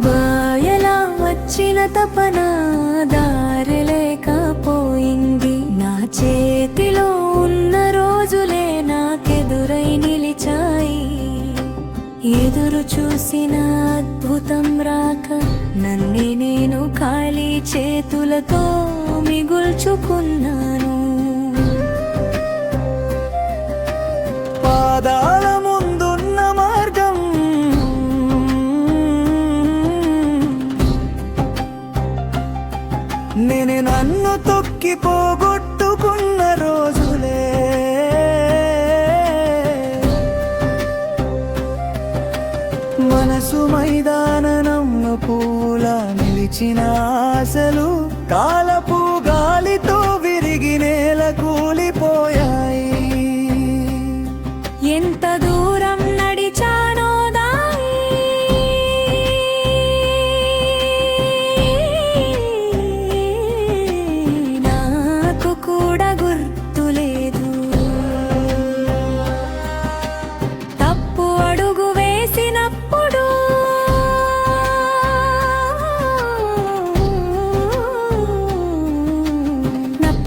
బాయలా వచ్చిన తపన దారి లేకపోయింది నా చేతిలో ఉన్న రోజులే నాకెదురై నిలిచాయి. ఎదురు చూసిన అద్భుతం రాక నన్నే నేను ఖాళీ చేతులతో మిగుల్చుకున్నాను. నేను నన్ను తొక్కి పోగొట్టుకున్న రోజులే. మనసు మైదాననమ్మ పూల నిలిచిన ఆశలు కాలపు గాలితో విరిగి నేల కూలిపోయాయి. ఎంత దూరం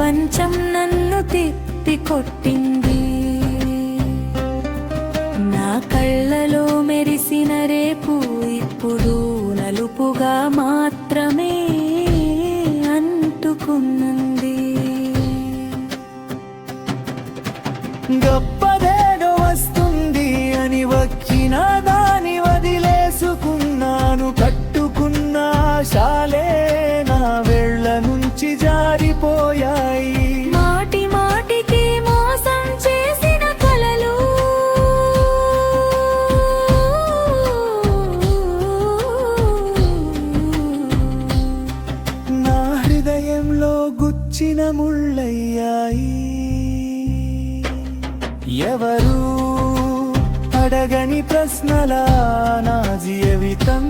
ప్రపంచం నన్ను తిప్పి కొట్టింది. నా కళ్ళలో మెరిసిన రేపు ఇప్పుడు నలుపుగా మాత్రమే అంటుకున్నది గొప్పదేదో వస్తుంది అని వచ్చిన దాని వదిలేసుకున్నాను. కట్టుకున్న శాలే నా వెళ్ళ నుంచి జారిపో గుచ్చిన ముళ్ళయ్యాయి ఎవరు అడగని ప్రశ్నల నా జీవితం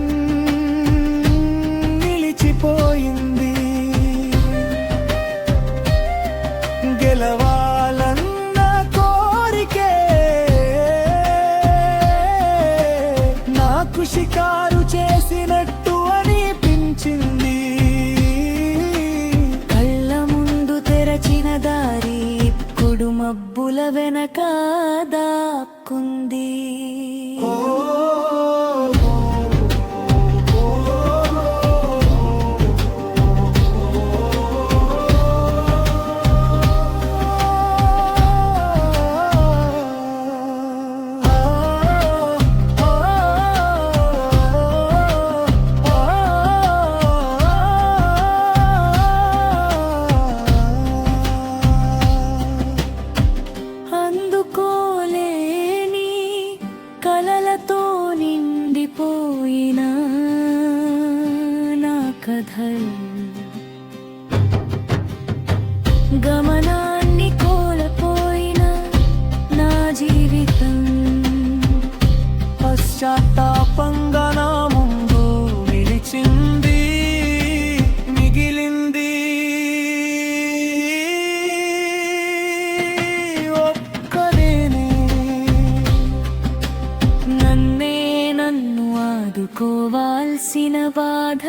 నిలిచిపోయింది. గెలవాలన్న కోరికే నాకు షికారు మబ్బుల వెనక దాక్కుంది కథలు. గమనాన్ని కోల్పోయిన నా జీవితం. పశ్చాత్తాపంగా నా ముందు నిలిచింది మిగిలింది. ఒక్కదేనే. నన్నే నన్ను ఆదుకోవాల్సిన బాధ.